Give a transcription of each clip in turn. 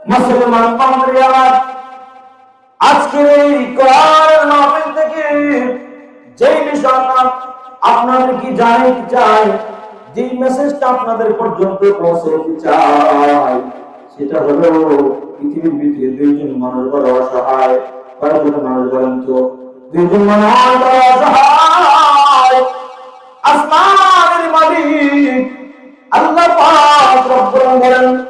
মুসলমান বান্ধবী আমার আজকের এই কোরআন মাহফিল থেকে আপনাদের পর্যন্ত পৌঁছাতে চাই, সেটা হলো পৃথিবীর ভিতরে দুইজন মানুষ বড় অসহায়, কয়েকজন মানুষ বলেন দুইজন মানুষ আসমানের মালিক আল্লাহ পাক রব্বুল রব্বুকা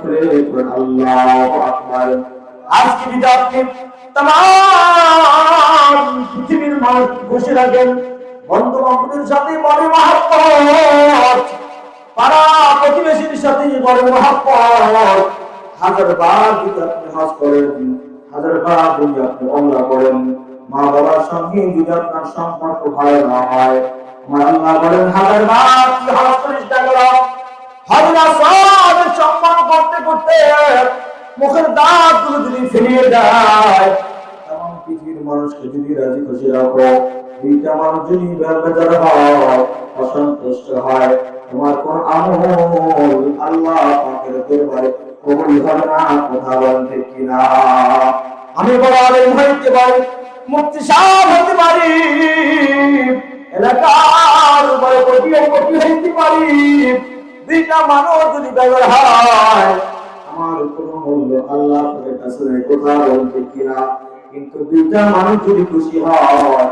পড়েন আল্লাহু আকবার। আজকে যদি আপনি পৃথিবীর মানুষ বসে রাখেন বন্ধু বান্ধবের সাথে বড় মহাপত পাড়া প্রতিবেশীর সাথে বড় মহাপত হাজার বার যদি আপনি হজ করেন, হাজার বার যদি আপনি অমরা করেন মা বাবার সঙ্গে যদি আপনার সম্পর্ক ভালো না হয় আমার আল্লাহ বলেন, হাজার বার কি হজ করিস না সম্মান করতে করতে মুখের দাঁতগুলো যদি ফিরিয়ে দেয় পৃথিবীর মানুষকে যদি রাজি খুশি রাখো মানুষ হয় তোমার কোন আল্লাহ না আমি বড় হইতে পারি মুক্তি সাহেব হতে পারি, এলাকার দুইটা মানুষ যদি বেজার হয়, আমার কোন মূল্য আল্লাহ পাকের কাছে নেই কথা ঠিক কিনা? কিন্তু দুইটা মানুষ যদি খুশি হয় আমার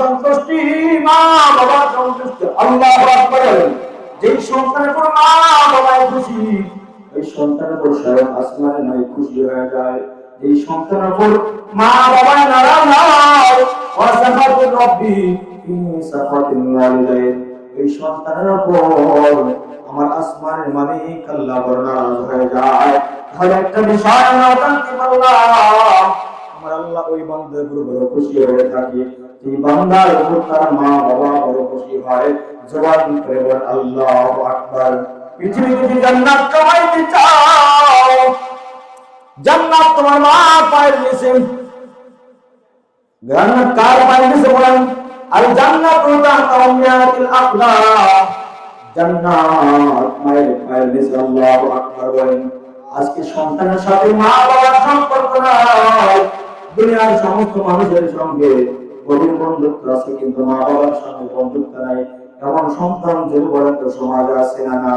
সন্তুষ্টি, মা বাবার সন্তুষ্টি, আল্লাহু আকবার যে সন্তানের পর মা বাবাই খুশি, ওই সন্তানের উপর স্বয়ং আসমানের নয় খুশি হয়ে যায়। এই সন্তানের উপর মা বাবা নারাজ হয় রব্বি ইনি সাফাতুল ওয়ালিদাইন। এই সন্তানের উপর আমার আসমানের মালিক আল্লাহ বড় নারাজ হয়ে যায়। তাহলে একটা বিষয় আমরা আল্লাহ ওই বান্দার উপর বড় খুশি হয়ে থাকে। এই বান্দার উপর তার মা বাবা বড় খুশি হয়। জবান করে বলেন, আল্লাহু আকবার। পৃথিবীতে যদি জান্নাত কামাইতে চাও? জান্নাত তোমার মা পায়ের নিচে। জান্নাত কার পায়ের নিচে বলেন? আর জান্নাত তাহতা উমিয়াতিল আকলা জান্নাত মায়ের পায়ের নিচে আল্লাহু আকবার বলেন। আজকে সন্তানের সাথে মা বাবার সম্পর্ক নাই। দুনিয়ার সমস্ত মানুষের সঙ্গে গভীর বন্ধুত্ব আছে, কিন্তু মা বাবার সঙ্গে বন্ধুত্ব নাই। এমন সন্তান যে বলেন সমাজ আছে না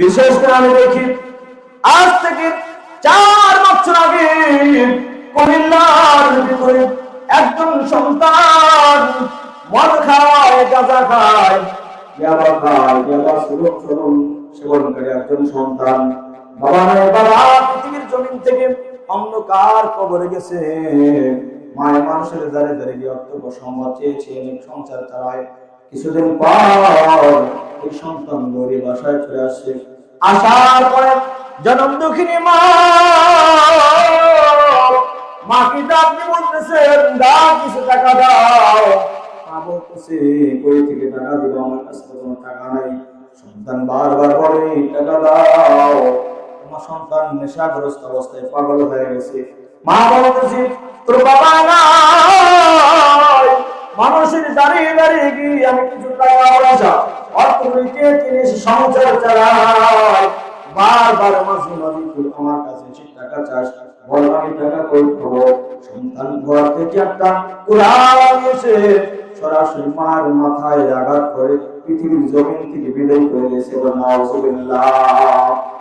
বিশেষ করে আমি দেখি, আজ থেকে চার বছর আগে কুমিল্লার ভিতরে একজন সন্তান মদ খায়, গাঁজা খায়, ইয়াবা খায়, ইয়াবা সুলভ চলন সেবনকারী একজন সন্তান। বাবা নাই বাবা, পৃথিবীর জমিন থেকে অন্ধকার কবরে গেছে। মায়ের মানুষের দাঁড়িয়ে দাঁড়িয়ে গিয়ে অর্থ সম্পদ চেয়েছে সংসার চালায়। কিছুদিন পর এই সন্তান গরিব বাসায় চলে আসছে আসার পরে জনম দুঃখিনী মাকে ডাকতে বলতেছেন, দাও কিছু টাকা দাও। মা বলতেছে, কই থেকে টাকা দিব? আমার কাছে কোনো টাকা নাই। সন্তান বারবার বলে টাকা দাও। তোমার সন্তান নেশাগ্রস্ত অবস্থায় পাগল হয়ে গেছে। মা বলতেছে তোর বাবা মানুষের দাঁড়িয়ে দাঁড়িয়ে গিয়ে আমি কিছু টাকা পয়সা অর্থ নিতে সংসার বারবার মাঝে মাঝে আমার কাছে এসে টাকা খাব সন্তান ঘর থেকে একটা এসে সরাসরি মার মাথায় আঘাত করে পৃথিবীর জমিন থেকে বিদায় করে দিয়েছে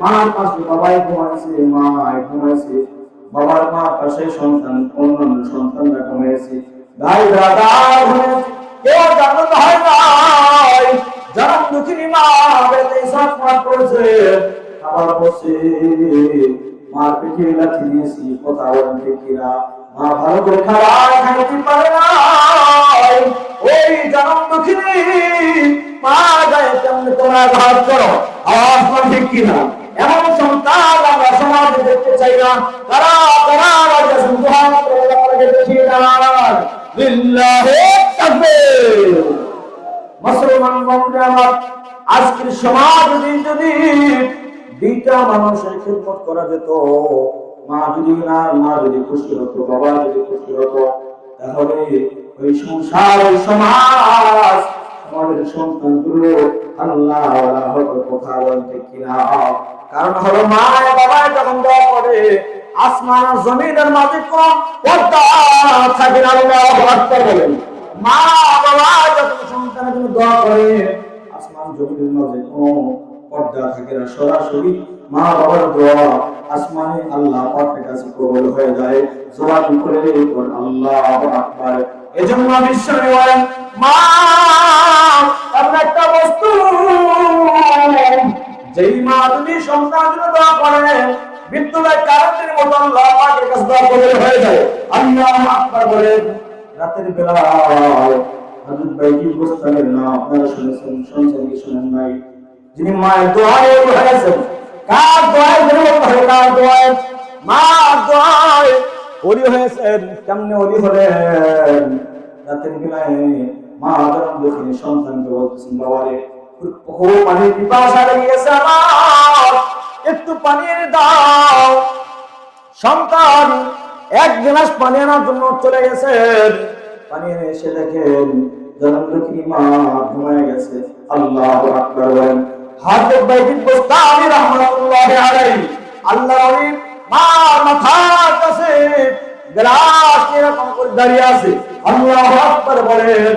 মার পাশে, বাবাই ঘুমাইছে, মা ঘুমাইছে। বাবার মা, পাশে সন্তান, অন্যান্য সন্তানরা ঘুমাইছে। ভাই, দাদা কেউ জানত হয় নাই যারা দুঃখিনী মা বেতে সাত মাস করেছে আবার বসে মার পিঠে লাঠি দিয়েছি কথা বলতে মা ভালো করে খাবার খাইতে পারে না ওই জনম দুঃখিনী, মা যায় তেমনি তোমরা ঘাত করো। আওয়াজ ঠিক কিনা? এমন সন্তান আমরা সমাজে দেখতে চাই না। তারা তারা রাজা দেখিয়ে দাঁড়ান আজকের সমাজ যদি দুইটা মানুষের খেদমত করা যেত, মা যদি না মা যদি খুশি হতো, বাবা যদি খুশি হতো, তাহলে ওই সংসার, ওই সমাজ আমাদের সন্তানগুলো আল্লাহ কথা বলতে কিনা। কারণ হলো মা বাবা যখন করে আসমান জমিনের মাঝে কোন পর্দা থাকে না মা বাবা যখন সন্তানের জন্য দোয়া করে, আসমান, জমিনের মাঝে কোনো পর্দা থাকে না। সরাসরি মা বাবার দোয়া আসমানে আল্লাহ কাছে কবুল হয়ে যায়। জবান করে আল্লাহু আকবার। এজন্য বিশ্বরে বলেন, মা এমন একটা বস্তু। যেই মা যদি সন্তানের জন্য দোয়া করে বিদ্যুতের কারেন্টের মতো আল্লাহ পাকের কাছে দোয়া কবুল হয়ে যায়। আল্লাহু আকবার বলেন রাতের বেলা হযরত বাইজিদ গোস্তানের নাম আপনারা শুনেছেন, শুনছেন কি শুনেন নাই? যিনি মায়ের দোয়ায় হয়েছেন, কার দোয়ায় বেরোতে হয় কার দোয়ায়? মা দোয়ায় রাতের বেলায় মা পানির লেগেছে আমার। একটু পানি দাও। সন্তান, এক গ্লাস পানি আনার জন্য চলে গেছেন পানি এসে দেখেন জনমলক্ষ্মী মা গেছে। আল্লাহ আকবার বলেন, হাজরত রহমাতুল্লাহি আলাইহি। আল্লাহ ওই মা মাথার গ্লাস এরকম করে দাঁড়িয়ে আছে। আল্লাহ আকবার বলেন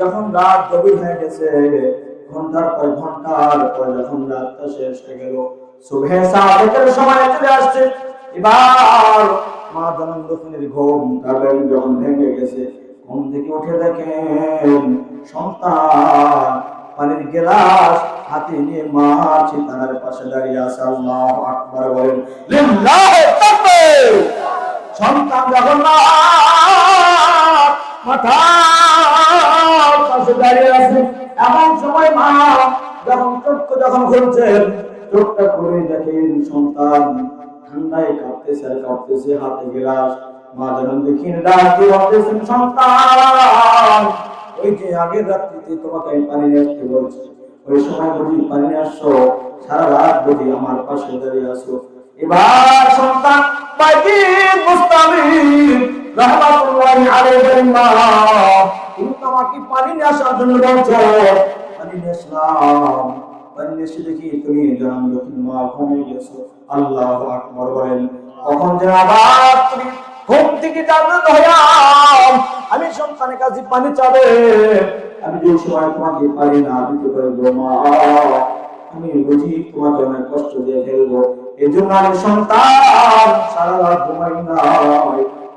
যখন রাত গভীর হয়ে গেছে, ঘণ্টার পর ঘণ্টার পর যখন রাতটা শেষ হয়ে গেল সাদেকের সময় চলে আসছে। এবার মা ঘুম যখন ভেঙে গেছে, ঘুম থেকে উঠে দেখেন সন্তান পানির গেলাস হাতে নিয়ে মা পাশে দাঁড়িয়ে আছে, আল্লাহ আকবার বলেন সন্তান যখন মা মাথা পাশে দাঁড়িয়ে আছে। এমন সময় মা যখন চোখ যখন খুলছেন চোখটা খুলে দেখেন সন্তান ঠান্ডায় কাঁপতেছে আর কাঁপতেছে, হাতে গেলাস। মা যেন দেখি ডাকি বলতেছেন, সন্তান, ওই যে আগের রাত্রিতে তোমাকে আমি পানি নিয়ে আসতে বলছি। ওই সময় বুঝি পানি নিয়ে আসছো, সারা রাত বুঝি আমার পাশে দাঁড়িয়ে আসো এবার সন্তান, বাইকি মুস্তামি তুমি পানি আমি সন্তানের কাছে পানি চাবে। আমি যে সময় তোমাকে পারি না দিতে পারব মা, আমি বুঝি তোমাকে অনেক কষ্ট দিয়ে ফেলব। এই জন্য আমি সন্তান সারা রাত ঘুমাই না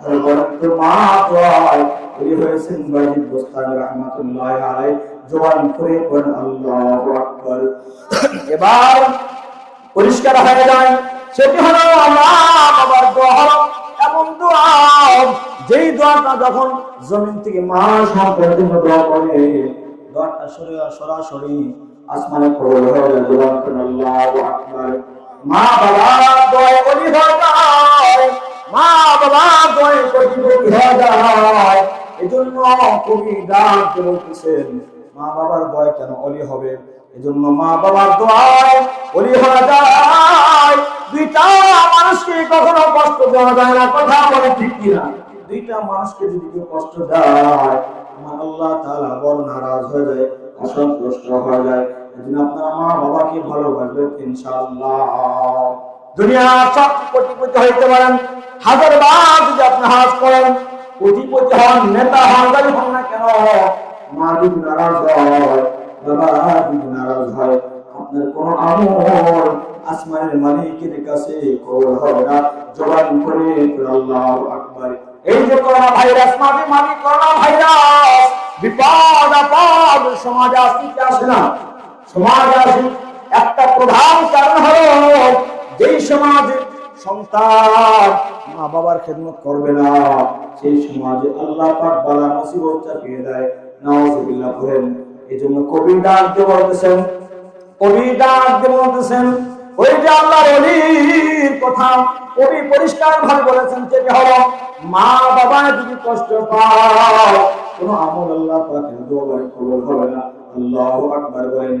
করে বল যেই দোয়াটা যখন জমিন থেকে করে সরাসরি আসমানে মা বাবা যায়। মা বাবার কেন অলি হবে? এজন্য মা বাবার অলি যায়। দুইটা মানুষকে কখনো কষ্ট দেওয়া যায় না, কথা বলে ঠিক কিনা? দুইটা মানুষকে যদি কেউ কষ্ট দেয় আল্লাহ বড় নারাজ হয়ে যায়, অসন্তুষ্ট হয়ে যায়। এজন্য আপনারা মা বাবাকে ভালোবাসবেন ইনশাআল্লাহ। দুনিয়ার সব কোটিপতি হইতে পারেন, হাজার বার যদি আপনি হাজ করেন কোটিপতি হন, নেতা হন যাই হন না কেন? মা যদি নারাজ হয় যদি নারাজ হয়। আপনার কোন আমল আসমানের মালিকের কাছে কবুল হবে না। জবান করে আল্লাহ আকবার। এই যে করোনা ভাইরাস মাঝে মাঝে করোনা ভাইরাস বিপদ আপদ সমাজে আসতে আসে না। সমাজে আসে, একটা প্রধান কারণ হলো যেই সমাজে সন্তান মা বাবার খেদমত করবে না, সেই সমাজে আল্লাহ পাক বালা মুসিবত চাপিয়ে দেয়। নাউজুবিল্লাহ করেন এই জন্য কবি বলতেছেন কবি ডাক দিয়ে বলতেছেন, ওই যে আল্লাহর অলির কথা কবি পরিষ্কার ভাবে বলেছেন মা বাবা যদি কষ্ট পাও কোনো আমল আল্লাহ পাকে দোবার কবুল হবে না। আল্লাহু বলেন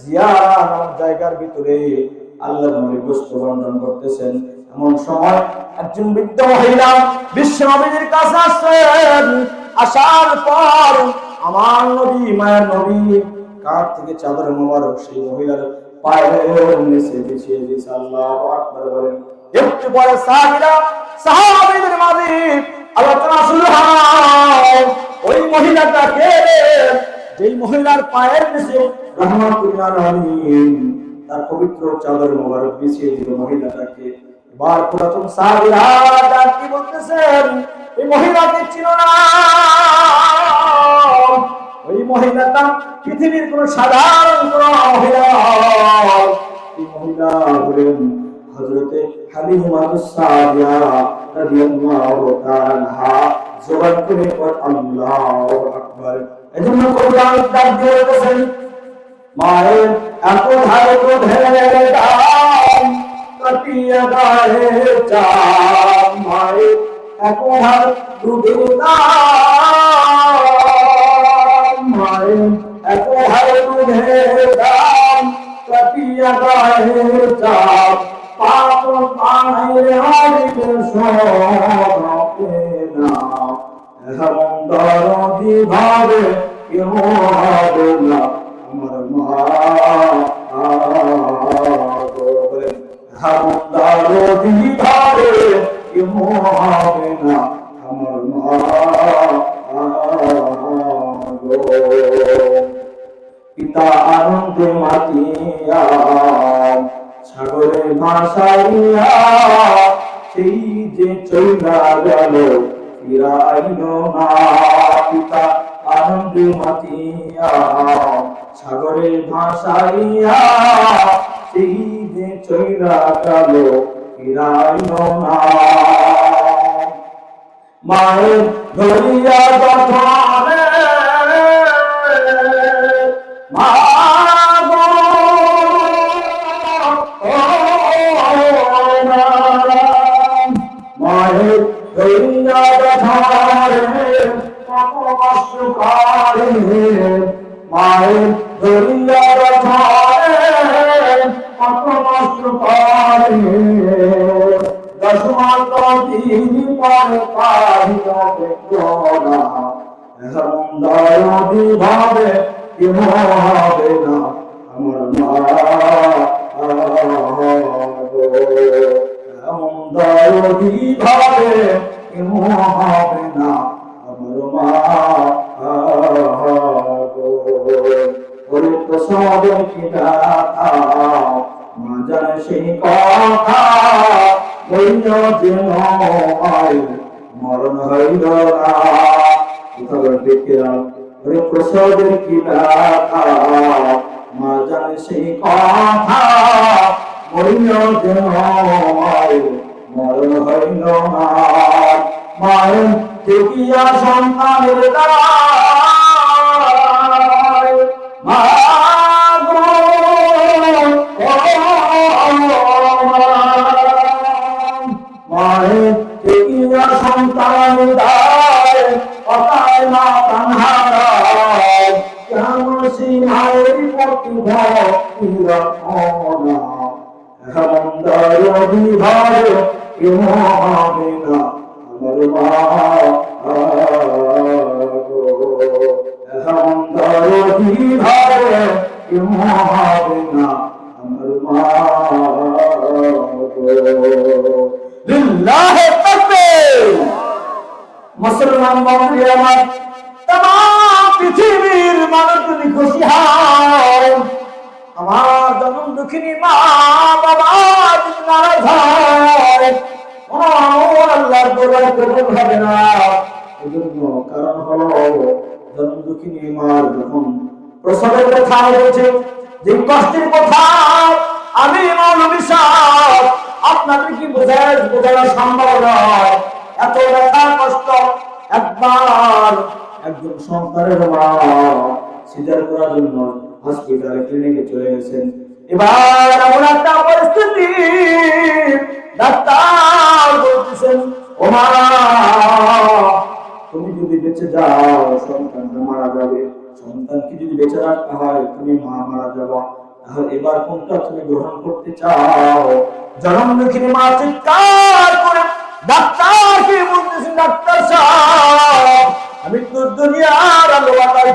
জিয়ারা জায়গার ভিতরে আল্লাহর নবী গোস্ত বন্টন করতেছেন। এমন সময় একজন বৃদ্ধ মহিলা বিশ্ব নবীর কাছে আসছেন আসার পর আমার নবী, মায়ের নবী কাঠ থেকে চাদর মোবারক সেই আল্লাহ ওই মহিলাটা কে যেই মহিলার পায়ের নিচে তার পবিত্র চাদর মোবারক বিছিয়ে দিল মহিলাটাকে। এবার পুরাতন কি বলতেছেন? এই মহিলাকে ছিল না। ওই মহিলাটা পৃথিবীর কোন সাধারণ কোন মহিলা। এই মহিলা হলেন সাদিয়া রাদিয়াল্লাহু তাআলা। জবান দিয়ে বলেছেন মায়ের এত ধারে তো ধরে দাম? কাটিয়া গায়ে চাম মায়ের এত ধার দুধের দাম মায়ের এত ধারে দুধের দাম কাটিয়া গায়ে চাম। পাপ পায়ের হারিতে সবে না এমন ভাবে কেউ না। পিতা আনন্দে মাতিয়া সাগরে ভাসাইয়া সেই যে চৈলা গেল পিতা আনন্দে মাতিয়া সাগরে ভাসাইয়া সেই যে চৈরা গেল ফিরাইল মায়ের ধরিয়া যথারে ভাবে না আমার মা দয়াদি ভাবে কেহ হবে না আমার মা প্রসাদ কিনা মা জানে সেই কথা। বইল যেন মরণ হইল না। কথা কিরাম ওরে প্রসবের কি ব্যথা মা জানে সেই কথা। মরিল যেন মরণ মায়ের সন্তানের দায় ভাই কেউ হবে না আমার মা কেউ তুমি যদি বেঁচে যাও সন্তানটা মারা যাবে। সন্তানকে যদি বেঁচে রাখতে হয়, তুমি মা মারা যাব। তাহলে এবার কোনটা তুমি গ্রহণ করতে চাও? জনম দুঃখিনী মা চিৎকার করে, ডাক্তার আমি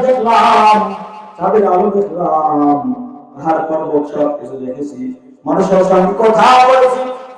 দেখলাম তাদের আলো দেখলাম। দেখেছি। মানুষের সঙ্গে কথা বলেছি।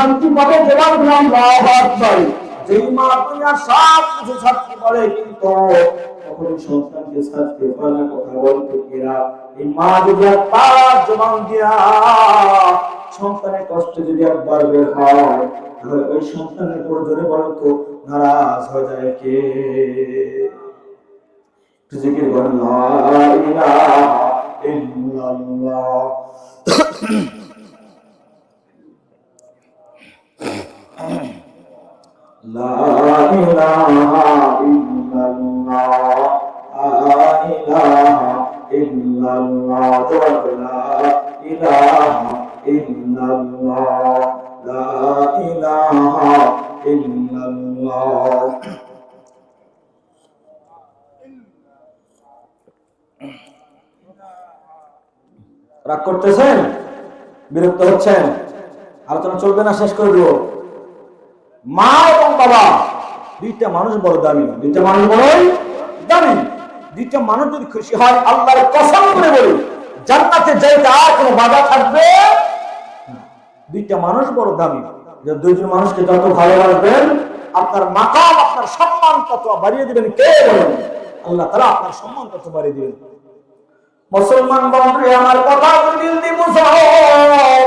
শান্তি পাবে জবাব দিলাম যেই মা দুনিয়া সব কিছু ছাড়তে পারে, কিন্তু কখনো সন্তানকে ছাড়তে পারে না, কথা বলতে কিরা এই মা যদি একবার জবান দিয়া সন্তানের কষ্ট যদি একবার বের হয়, তাহলে ওই সন্তানের উপর জোরে বলো তো, নারাজ হয়ে যায় কে? জিকির করেন, লা ইলাহা ইল্লাল্লাহ। لا إله إلا الله لا إله إلا الله جواب لا إله إلا الله لا إله إلا الله রাগ করতেছেন বিরক্ত হচ্ছেন আলোচনা চলবে না শেষ করে দেবো মা এবং বাবা। দুইটা মানুষ বড় দামি। দুইটা মানুষ বড়ই দামি। দুইটা মানুষ যদি খুশি হয়, আল্লাহর কসম করে বলি, জান্নাতে যাইতে আর কোনো বাধা থাকবে দুইটা মানুষ বড় দামি। দুইজন মানুষকে যত ভালোবাসবেন আপনার মাকাম, আপনার সম্মান তত বাড়িয়ে দিবেন। কে বলেন? আল্লাহ তারা আপনার সম্মান তত বাড়িয়ে দিবেন। মুসলমান বন্ধু আমার কথা দিল দি মুসলমান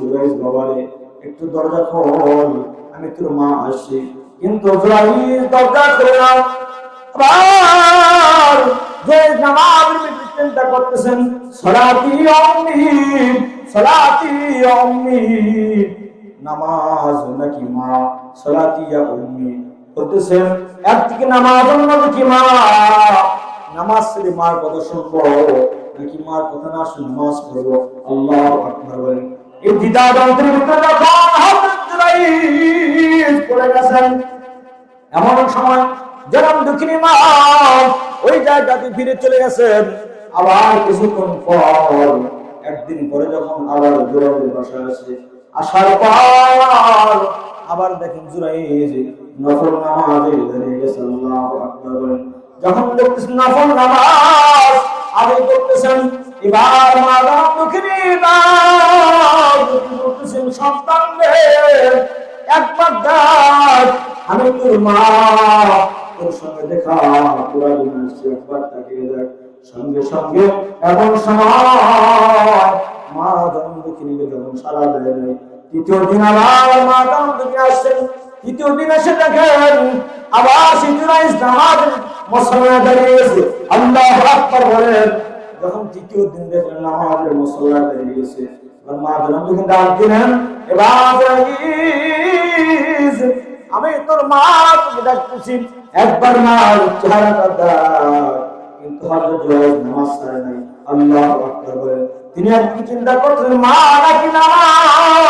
জুরাইজ বাবারে, একটু দরজা খোল, আমি তোর মা আসছি। কিন্তু জুরাইজ দরজা খুলে আবার ভিতরে চিন্তা করতেছেন, সলাতি অম্মি সলাতি অম্মি নামাজ নাকি মা, সলাতি উম্মি বলতেছেন, একদিকে নামাজ অন্যদিকে মা, নামাজ ছেড়ে মার কথা শুনব নাকি কথা না শুনে নামাজ পড়ব আল্লাহ আকবার বলেন এই ভিতরে যখন হযরত জুরাইজ পড়ে গেছেন, এমন সময় যেমন দুঃখিনী মা ওই জায়গাতে ফিরে চলে গেছেন আবার কিছুক্ষণ পর, একদিন পরে যখন আবার জুরাইজের বাসায় আসে, আসার পর আবার দেখেন জুরাইজ নফল নামাজে দাঁড়িয়ে গেছে। আল্লাহু আকবার বলেন, যখন দেখতেছেন নফল নামাজ আদায় করতেছেন। এবার মা দাম দুঃখিনী দুঃখী করতেছেন সন্তানদের একবার দেখ, আমি তোর মা, তোর সঙ্গে দেখা তোরা একবার তাকিয়ে দেখ। সঙ্গে সঙ্গে এমন সময় মা জন্ম দেখিনি যখন সারা দেয় তৃতীয় দিন আবার মা জন্ম দেখে আসছেন। তৃতীয় দিন এসে দেখেন, আবার সিদ্ধুরাই আল্লাহ আকবার বলেন, যখন তৃতীয় দিন দেখলেন মা ডাক দিলেন এবার আমি তোর মা তোকে ডাকতেছি, একবার মা চেহারাটা দেখ। কিন্তু নামাজ ছাড়ে নাই। আল্লাহু আকবার বলেন, তিনি আর কি চিন্তা করছেন মা নাকি নামাজ?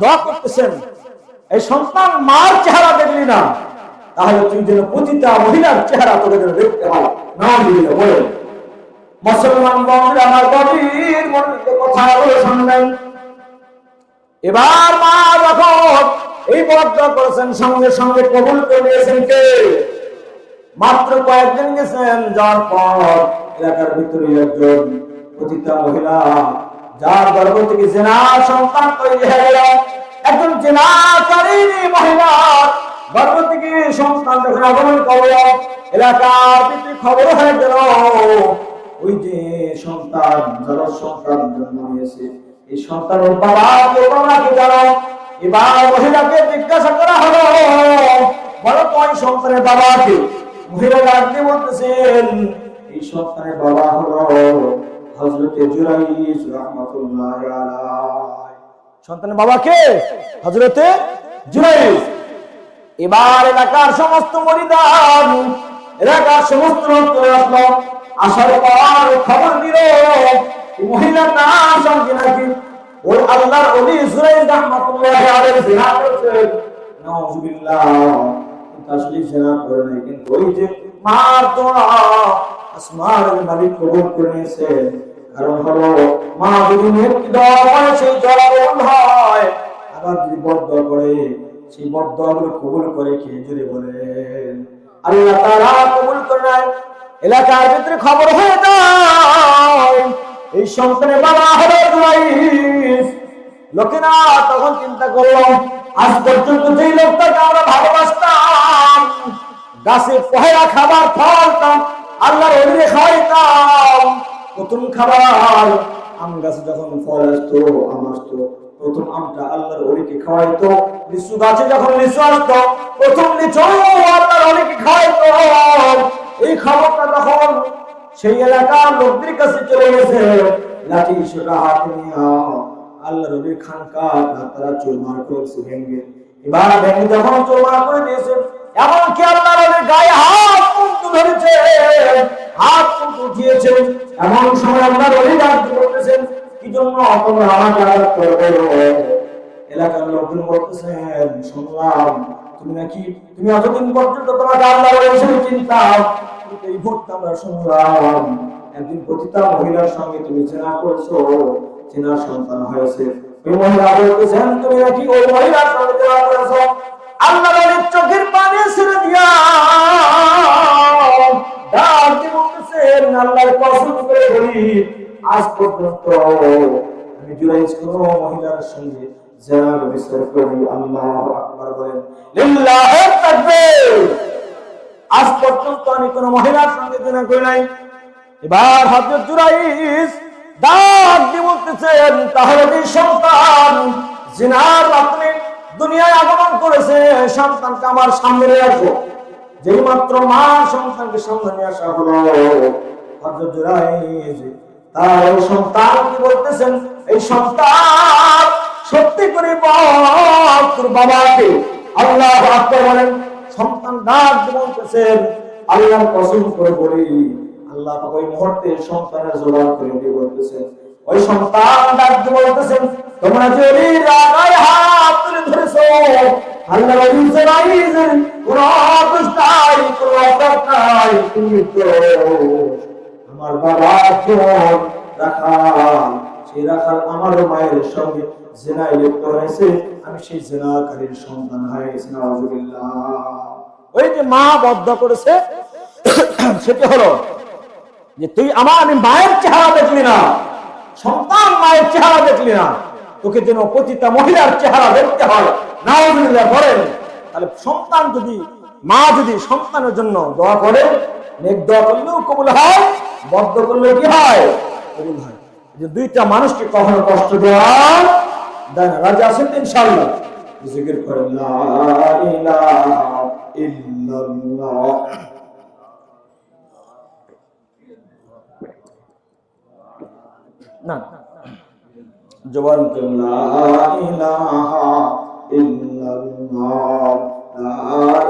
দোয়া করতেছেন, এই সন্তান মার চেহারা দেখলি না? তাহলে তুই যেন পতিতা মহিলার চেহারা তোকে যেন দেখতে পাও না বলে। মুসলমান এবার সঙ্গে সঙ্গে কবুল করে কে? মাত্র কয়েকদিন গেছেন যাওয়ার পর এলাকার ভিতরে একজন পতিতা মহিলা যার গর্ভ থেকে জেনা সন্তান তৈরি হয়ে গেল। একজন জেনাকারী মহিলা, গর্ভ থেকে সন্তান যখন আগমন করল, এলাকার ভিতরে খবর হয়ে গেল, ওই যে সন্তান যারা সন্তান জন্ম নিয়েছে। এই সন্তানের বাবা কে বাবাকে জানো? এবার মহিলাকে জিজ্ঞাসা করা হলো, বলো তো ওই সন্তানের বাবাকে মহিলা ডাকতে বলতেছেন, এই সন্তানের বাবা হলো হযরতে জুরাইজ রাহমাতুল্লাহ আলাইহি। সন্তানের বাবা কে? হযরতে জুরাইজ এবার এলাকার সমস্ত মরিদান, এলাকার সমস্ত লোক আসলো। আসার পর খবর দিল মহিলার নাম সঙ্গে নাকি? ওই আল্লাহর ওলি সুরাইজ রাহমাতুল্লাহি আলাইহি জিনা করেছেন নাউজুবিল্লাহ আসলে জিনা করে নাই, কিন্তু ওই যে মার দোয়া, আসমানের মালিক কবুল করে নিয়েছে। কারণ মা যদি হয় সেই দোয়া হয়। আবার যদি বদ্ধ করে, সেই বদ্ধ কবুল করে কে জুড়ে বলেন আল্লাহ তারা কবুল করে নেয়। এলাকার ভিতরে খবর হয়ে যায়, এই সন্তানের বাবা হলো জুরাইস লোকেরা তখন চিন্তা করল, আজ পর্যন্ত যেই লোকটাকে আমরা ভালোবাসতাম, গাছে পহেলা খাবার ফলতাম আল্লাহর অলিরে খাওয়াইতাম প্রথম খাবার, আম গাছে যখন ফল আসতো, আম আসতো, প্রথম আমটা আল্লাহর অলিকে খাওয়াইতো, লিচু গাছে যখন লিচু আসতো, প্রথম লিচু আল্লাহর অলিকে খাওয়াইতো। এই খবরটা তখন সেই এলাকার লোকদের কাছে চলে গেছে। লাঠি সেটা হাতে নিয়ে আল্লাহ রবির খানকা তারা চুরমার করেছে ভেঙ্গে এবার ভেঙ্গে যখন চুরমার করে দিয়েছে, এমনকি আল্লাহ রবির গায়ে হাত ধরেছে, হাত উঠিয়েছে। এমন সময় আল্লাহ রবি করতেছেন কি জন্য এলাকার লোকজন বলতেছেন শুনলাম, তুমি নাকি, তুমি অতদিন পর্যন্ত তোমাকে আল্লাহ হিসেবে চিন্তা এই ভোটটা আমরা শুনলাম একদিন পতিতা মহিলার সঙ্গে তুমি চেনা করছ, চেনা সন্তান হয়েছে। ওই মহিলা বলতেছেন তুমি নাকি ওই মহিলার সঙ্গে চেনা করেছ? আল্লাহ বলেন চোখের পানি ছেড়ে দিয়া আল্লাহর কসম করে বলি, আজ পর্যন্ত আমি জুলাইস কোন মহিলার সঙ্গে আল্লাহ আকবার আজ পর্যন্ত আমি কোন মহিলার সঙ্গে জেনা করি নাই। এবার হজরত জুরাইস ডাক দিয়ে বলতেছেন, তাহলে যে সন্তান জিনার রাত্রে দুনিয়ায় আগমন করেছে, সন্তানকে আমার সামনে নিয়ে আসব। যেই মাত্র মা সন্তানকে সামনে নিয়ে আসা হলো আল্লাহ ওই মুহূর্তে সন্তানের জবাব করে দিয়ে বলতেছেন ওই সন্তান ডাক দিয়ে বলতেছেন, তোমরা যে ওই রাগায় হাত তুলে ধরেছো আমার মায়ের সঙ্গে লিপ্ত হয়েছে, আমি সেই সন্তান ওই যে মা বদ্ধ করেছে, সেটি হলো যে, তুই আমার, আমি মায়ের চেহারা দেখলি না। সন্তান মায়ের চেহারা দেখলি না? তোকে যেন পতিতা মহিলার চেহারা দেখতে হয়। নাউজুবিল্লাহ করেন তাহলে সন্তান যদি, মা যদি সন্তানের জন্য দোয়া করে, নেক দোয়া করলেও কবুল হয় বদ্ধ করলেও কি হয়? কবুল হয়। যে দুইটা মানুষকে কখনো কষ্ট দেওয়া দেয় না। রাজা আছেন তো ইনশাআল্লাহ? জিকির করেন না। জবান লা ইলাহা ইল্লাল্লাহ লা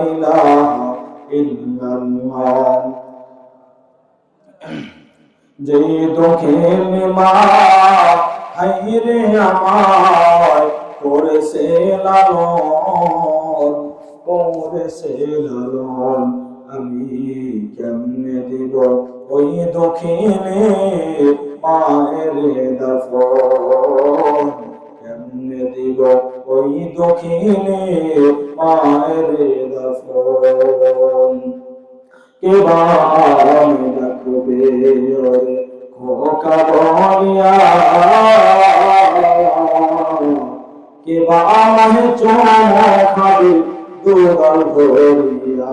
ইলাহা ইল্লাল্লাহ যে দক্ষিণ মা হাইরে আমায় আমি কেমনে দিব? ওই দক্ষিণে মায়ের দফন। কেমনে দিব? ওই দক্ষিণে মায়ের দফন। কেবাম ডাকবে ওরে? খোকা বলিয়া কেবা আমায় চোখাবে দুগাল ধরিয়া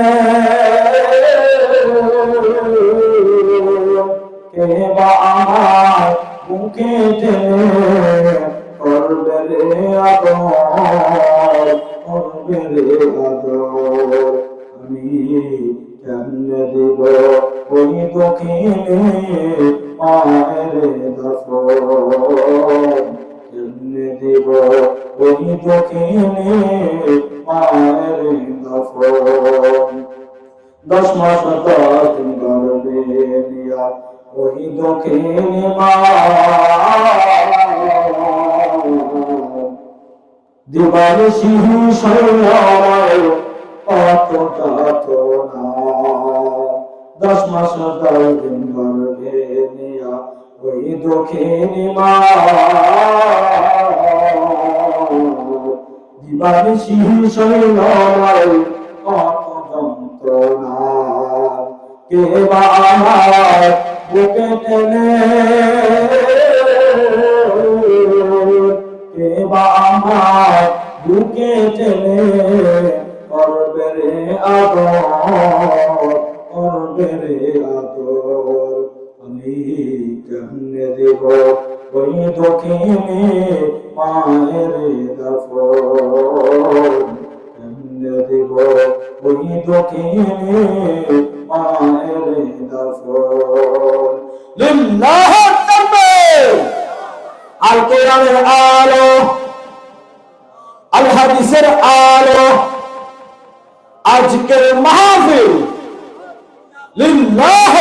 সিহি শৈলায় কত যন্ত্রণা। কে বা আমার বুকে টেনে? কে বা আমার বুকে টেনে? করবে রে আদর, করবে রে আদর। আমি কেমনে দেব। ওই দক্ষিণে মায়ের দফন কেমনে দেব? ওই দক্ষিণে মায়ের দফন। লিল্লাহ তাকবীর আল কোরআনের আলো, আল হাদিসের আলো, আজকের মাহফিল। লিল্লাহ